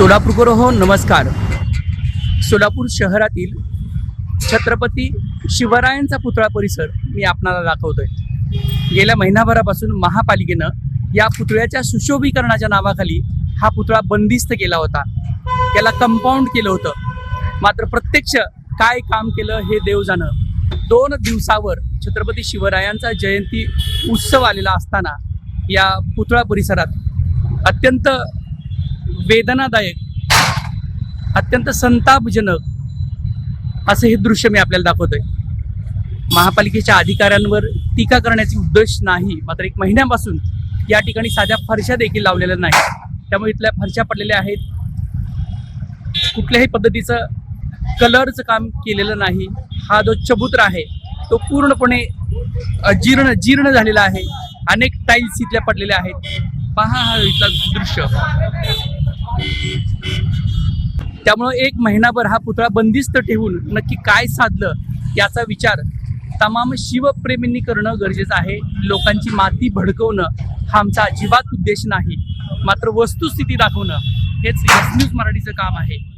सोलापूरकर हो नमस्कार. सोलापूर शहरातील छत्रपती शिवरायांचा पुतळा परिसर मी आपणाला दाखवतोय. गेल्या महिनाभरापासून महापालिकेनं या पुतळ्याच्या सुशोभीकरणाच्या नावाखाली हा पुतळा बंदिस्त केला होता. त्याला कंपाऊंड केलं होतं. मात्र प्रत्यक्ष काय काम केलं हे देव जाणं दोन दिवसावर छत्रपती शिवरायांचा जयंती उत्सव आलेला असताना या पुतळा परिसरात अत्यंत वेदनादायक अत्यंत संतापजनक असं हे दृश्य मी आपल्याला दाखवतोय. महापालिकेच्या अधिकाऱ्यांवर टीका करण्याचे उद्देश नाही मात्र एक महिन्यापासून या ठिकाणी साध्या फरशा देखील लावलेल्या नाही त्यामुळे इथल्या फरशा पडलेल्या आहेत. कुठल्याही पद्धतीचं कलरचं काम केलेलं नाही. हा जो चबुत्र आहे तो पूर्णपणे जीर्ण जीर्ण झालेला आहे. अनेक टाईल्स इथल्या पडलेल्या आहेत. पहा हा इथला दृश्य. त्यामुळं एक महिनाभर हा पुतळा बंदिस्त ठेवून नक्की काय साधलं याचा विचार तमाम शिवप्रेमींनी करणं गरजेचं आहे. लोकांची माती भडकवणं हा आमचा अजिबात उद्देश नाही. मात्र वस्तुस्थिती दाखवणं हेच न्यूज मराठीचं काम आहे.